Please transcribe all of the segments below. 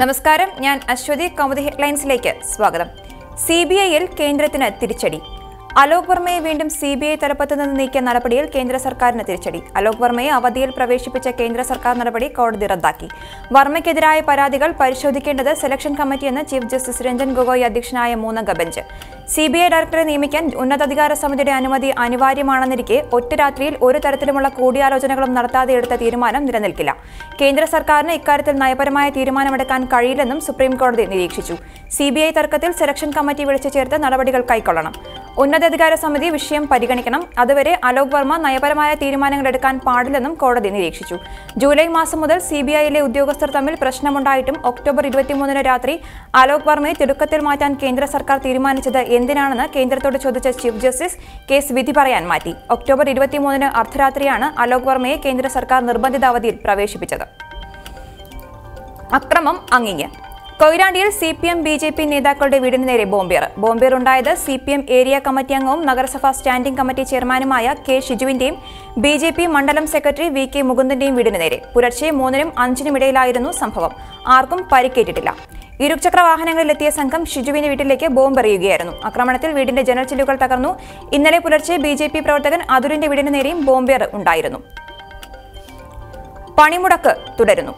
നമസ്കാരം. ഞാൻ അശ്വതി. കൗമുദി ഹെഡ്ലൈൻസിലേക്ക് സ്വാഗതം. സി ബി ഐയിൽ കേന്ദ്രത്തിന് തിരിച്ചടി. അലോക് വർമ്മയെ വീണ്ടും സി ബി ഐ തലപ്പത്ത് നിന്ന് നീക്കിയ നടപടിയിൽ കേന്ദ്ര സർക്കാരിന് തിരിച്ചടി. അലോക് വർമ്മയെ അവധിയിൽ പ്രവേശിപ്പിച്ച കേന്ദ്ര സർക്കാർ നടപടി കോടതി റദ്ദാക്കി. വർമ്മയ്ക്കെതിരായ പരാതികൾ പരിശോധിക്കേണ്ടത് സെലക്ഷൻ കമ്മിറ്റിയെന്ന് ചീഫ് ജസ്റ്റിസ് രഞ്ജൻ ഗൊഗോയ് അധ്യക്ഷനായ മൂന്നംഗ ബെഞ്ച്. സി ബി ഐ ഡയറക്ടറെ നിയമിക്കാൻ ഉന്നതാധികാര സമിതിയുടെ അനുമതി അനിവാര്യമാണെന്നിരിക്കെ ഒറ്റ രാത്രിയിൽ ഒരു തരത്തിലുമുള്ള കൂടിയാലോചനകളും നടത്താതെ എടുത്ത തീരുമാനം നിലനിൽക്കില്ല. കേന്ദ്ര സർക്കാരിന് ഇക്കാര്യത്തിൽ നയപരമായ തീരുമാനമെടുക്കാൻ കഴിയില്ലെന്നും സുപ്രീംകോടതി നിരീക്ഷിച്ചു. സി ബി ഐ തർക്കത്തിൽ സെലക്ഷൻ കമ്മിറ്റി വിളിച്ചു ചേർത്ത് നടപടികൾ കൈക്കൊള്ളണം. ഉന്നതാധികാര സമിതി വിഷയം പരിഗണിക്കണം. അതുവരെ അലോക് വർമ്മ നയപരമായ തീരുമാനങ്ങൾ എടുക്കാൻ പാടില്ലെന്നും കോടതി നിരീക്ഷിച്ചു. ജൂലൈ മാസം മുതൽ സി ബി ഐയിലെ ഉദ്യോഗസ്ഥർ തമ്മിൽ പ്രശ്നമുണ്ടായിട്ടും ഒക്ടോബർ ഇരുപത്തിമൂന്നിന് രാത്രി അലോക് വർമ്മയെ തിടുക്കത്തിൽ മാറ്റാൻ കേന്ദ്ര സർക്കാർ തീരുമാനിച്ചത് എന്തിനാണെന്ന് കേന്ദ്രത്തോട് ചോദിച്ച ചീഫ് ജസ്റ്റിസ് കേസ് വിധി പറയാൻ മാറ്റി. ഒക്ടോബർ ഇരുപത്തിമൂന്നിന് അർദ്ധരാത്രിയാണ് അലോക് വർമ്മയെ കേന്ദ്ര സർക്കാർ നിർബന്ധിത അവധിയിൽ പ്രവേശിപ്പിച്ചത്. അക്രമം അങ്ങിങ്ങ്. കൊയിലാണ്ടിയിൽ C P M B J P നേതാക്കളുടെ വീടിന് നേരെ ബോംബേർ. ബോംബേർ ഉണ്ടായത് C P M area committee അംഗവും നഗരസഭാ സ്റ്റാൻഡിംഗ് കമ്മിറ്റി ചെയർമാനുമായ കെ ഷിജുവിന്റെയും ബി ജെ പി മണ്ഡലം സെക്രട്ടറി വി കെ മുകുന്ദന്റെയും വീടിന് നേരെ. പുലർച്ചെ മൂന്നിനും അഞ്ചിനും ഇടയിലായിരുന്നു സംഭവം. ആർക്കും പരിക്കേറ്റിട്ടില്ല. ഇരുചക്ര വാഹനങ്ങളിലെത്തിയ സംഘം ഷിജുവിന്റെ വീട്ടിലേക്ക് ബോംബെറിയുകയായിരുന്നു. ആക്രമണത്തിൽ വീടിന്റെ ജനൽ ചില്ലുകൾ തകർന്നു. ഇന്നലെ പുലർച്ചെ ബി ജെ പി പ്രവർത്തകൻ അതുരിന്റെ വീടിന് നേരെയും ബോംബേർ ഉണ്ടായിരുന്നു. പണിമുടക്ക് തുടരുന്നു.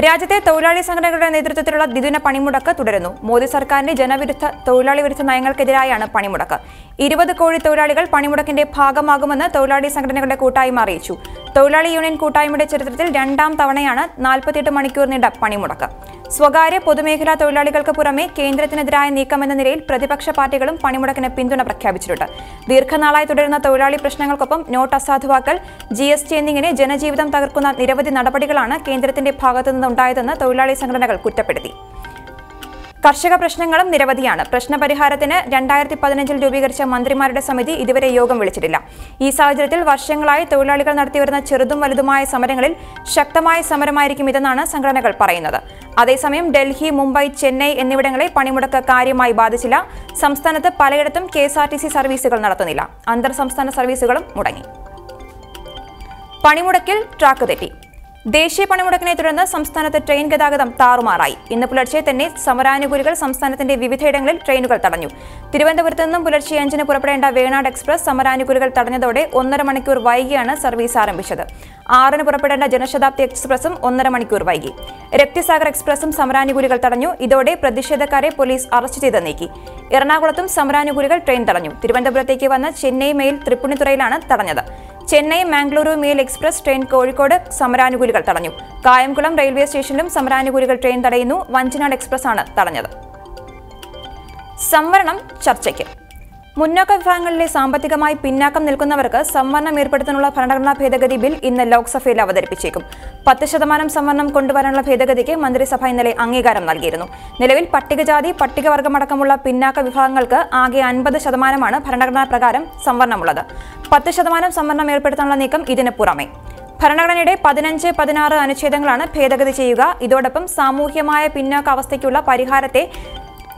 രാജ്യത്തെ തൊഴിലാളി സംഘടനകളുടെ നേതൃത്വത്തിലുള്ള ദ്വിദിന പണിമുടക്ക് തുടരുന്നു. മോദി സർക്കാരിന്റെ ജനവിരുദ്ധ തൊഴിലാളി വിരുദ്ധ നയങ്ങൾക്കെതിരായാണ് പണിമുടക്ക്. ഇരുപത് കോടി തൊഴിലാളികൾ പണിമുടക്കിന്റെ ഭാഗമാകുമെന്ന് തൊഴിലാളി സംഘടനകളുടെ കൂട്ടായ്മ അറിയിച്ചു. തൊഴിലാളി യൂണിയൻ കൂട്ടായ്മയുടെ ചരിത്രത്തിൽ രണ്ടാം തവണയാണ് നാൽപ്പത്തിയെട്ട് മണിക്കൂർ നീണ്ട പണിമുടക്ക്. സ്വകാര്യ പൊതുമേഖലാ തൊഴിലാളികൾക്ക് പുറമെ കേന്ദ്രത്തിനെതിരായ നീക്കമെന്ന നിലയിൽ പ്രതിപക്ഷ പാർട്ടികളും പണിമുടക്കിന് പിന്തുണ പ്രഖ്യാപിച്ചിട്ടുണ്ട്. ദീർഘനാളായി തുടരുന്ന തൊഴിലാളി പ്രശ്നങ്ങൾക്കൊപ്പം നോട്ട് അസാധുവാക്കൽ ജി എസ് ടി എന്നിങ്ങനെ ജനജീവിതം തകർക്കുന്ന നിരവധി നടപടികളാണ് കേന്ദ്രത്തിന്റെ ഭാഗത്തുനിന്നുണ്ടായതെന്ന് തൊഴിലാളി സംഘടനകൾ കുറ്റപ്പെടുത്തി. കർഷക പ്രശ്നങ്ങളും നിരവധിയാണ്. പ്രശ്നപരിഹാരത്തിന് രണ്ടായിരത്തി പതിനഞ്ചിൽ രൂപീകരിച്ച മന്ത്രിമാരുടെ സമിതി ഇതുവരെ യോഗം വിളിച്ചിട്ടില്ല. ഈ സാഹചര്യത്തിൽ വർഷങ്ങളായി തൊഴിലാളികൾ നടത്തിവരുന്ന ചെറുതും വലുതുമായ സമരങ്ങളിൽ ശക്തമായ സമരമായിരിക്കും ഇതെന്നാണ് സംഘടനകൾ പറയുന്നത്. അതേസമയം ഡൽഹി മുംബൈ ചെന്നൈ എന്നിവിടങ്ങളെ പണിമുടക്ക് കാര്യമായി ബാധിച്ചില്ല. സംസ്ഥാനത്ത് പലയിടത്തും K S R T C സർവീസുകൾ നടത്തുന്നില്ല. അന്തർ സംസ്ഥാന സർവീസുകളും മുടങ്ങി. പണിമുടക്കിൽ ട്രാക്ക് തെറ്റി. ദേശീയ പണിമുടക്കിനെ തുടർന്ന് സംസ്ഥാനത്ത് ട്രെയിൻ ഗതാഗതം താറുമാറായി. ഇന്ന് പുലർച്ചെ തന്നെ സമരാനുകൂലികൾ സംസ്ഥാനത്തിന്റെ വിവിധയിടങ്ങളിൽ ട്രെയിനുകൾ തടഞ്ഞു. തിരുവനന്തപുരത്ത് നിന്നും പുലർച്ചെ അഞ്ചിന് പുറപ്പെടേണ്ട വേണാട് എക്സ്പ്രസ് സമരാനുകൂലികൾ തടഞ്ഞതോടെ ഒന്നര മണിക്കൂർ വൈകിയാണ് സർവീസ് ആരംഭിച്ചത്. ആറിന് പുറപ്പെടേണ്ട ജനശതാബ്ദി എക്സ്പ്രസും ഒന്നര മണിക്കൂർ വൈകി. രക്തിസാഗർ എക്സ്പ്രസും സമരാനുകൂലികൾ തടഞ്ഞു. ഇതോടെ പ്രതിഷേധക്കാരെ പോലീസ് അറസ്റ്റ് ചെയ്ത് നീക്കി. എറണാകുളത്തും സമരാനുകൂലികൾ ട്രെയിൻ തടഞ്ഞു. തിരുവനന്തപുരത്തേക്ക് വന്ന ചെന്നൈ മെയിൽ തൃപ്പുണിത്തുറയിലാണ് തടഞ്ഞത്. Chennai Mangaluru mail express train Kozhikode സമരാനുകൂലികൾ തടഞ്ഞു. കായംകുളം റെയിൽവേ സ്റ്റേഷനിലും സമരാനുകൂലികൾ ട്രെയിൻ തടയുന്നു. വഞ്ചിനാട് എക്സ്പ്രസ് ആണ് തടഞ്ഞത്. സംവരണം ചർച്ചയ്ക്ക്. മുന്നോക്ക വിഭാഗങ്ങളിലെ സാമ്പത്തികമായി പിന്നാക്കം നിൽക്കുന്നവർക്ക് സംവരണം ഏർപ്പെടുത്താനുള്ള ഭരണഘടനാ ഭേദഗതി ബിൽ ഇന്ന് ലോക്സഭയിൽ അവതരിപ്പിച്ചേക്കും. പത്ത് ശതമാനം സംവരണം കൊണ്ടുവരാനുള്ള ഭേദഗതിക്ക് മന്ത്രിസഭ ഇന്നലെ അംഗീകാരം നൽകിയിരുന്നു. നിലവിൽ പട്ടികജാതി പട്ടികവർഗമടക്കമുള്ള പിന്നാക്ക വിഭാഗങ്ങൾക്ക് ആകെ അൻപത് ശതമാനമാണ് ഭരണഘടനാ പ്രകാരം സംവരണമുള്ളത്. പത്ത് ശതമാനം സംവരണം ഏർപ്പെടുത്താനുള്ള നീക്കം ഇതിന് പുറമെ. ഭരണഘടനയുടെ പതിനഞ്ച് പതിനാറ് അനുച്ഛേദങ്ങളാണ് ഭേദഗതി ചെയ്യുക. ഇതോടൊപ്പം സാമൂഹ്യമായ പിന്നാക്ക അവസ്ഥയ്ക്കുള്ള പരിഹാരത്തെ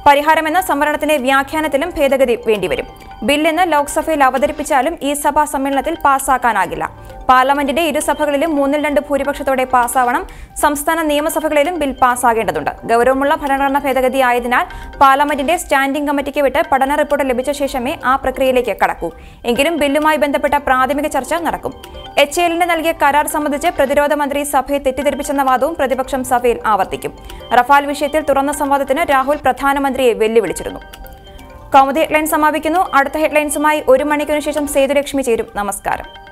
പരിഹാരമെന്ന സംവരണത്തിന്റെ വ്യാഖ്യാനത്തിലും ഭേദഗതി വേണ്ടിവരും. ഇന്ന് ലോക്സഭയിൽ അവതരിപ്പിച്ചാലും ഈ സഭാ സമ്മേളനത്തിൽ പാസ്സാക്കാനാകില്ല. പാർലമെന്റിന്റെ ഇരുസഭകളിലും മൂന്നിൽ രണ്ട് ഭൂരിപക്ഷത്തോടെ പാസ്സാവണം സംസ്ഥാന നിയമസഭകളിലും ബിൽ പാസ്സാകേണ്ടതുണ്ട്. ഗൗരവമുള്ള ഭരണഘടനാ ഭേദഗതി ആയതിനാൽ പാർലമെന്റിന്റെ സ്റ്റാൻഡിംഗ് കമ്മിറ്റിക്ക് വിട്ട് പഠന റിപ്പോർട്ട് ലഭിച്ച ശേഷമേ ആ പ്രക്രിയയിലേക്ക് കടക്കൂ. എങ്കിലും ബില്ലുമായി ബന്ധപ്പെട്ട പ്രാഥമിക ചർച്ച നടക്കും. എച്ച് എല്ലിന് നൽകിയ കരാർ സംബന്ധിച്ച് പ്രതിരോധ മന്ത്രി സഭയെ തെറ്റിദ്ധരിപ്പിച്ചെന്ന വാദവും പ്രതിപക്ഷം സഭയിൽ ആവർത്തിക്കും. റഫാൽ വിഷയത്തിൽ തുറന്ന സംവാദത്തിന് രാഹുൽ പ്രധാനമന്ത്രിയെ വെല്ലുവിളിച്ചിരുന്നു. കൗമുദി ഹെഡ്ലൈൻ സമാപിക്കുന്നു. അടുത്ത ഹെഡ്ലൈൻസുമായി ഒരു മണിക്കൂറിന് ശേഷം സേതുലക്ഷ്മി ചേരും. നമസ്കാരം.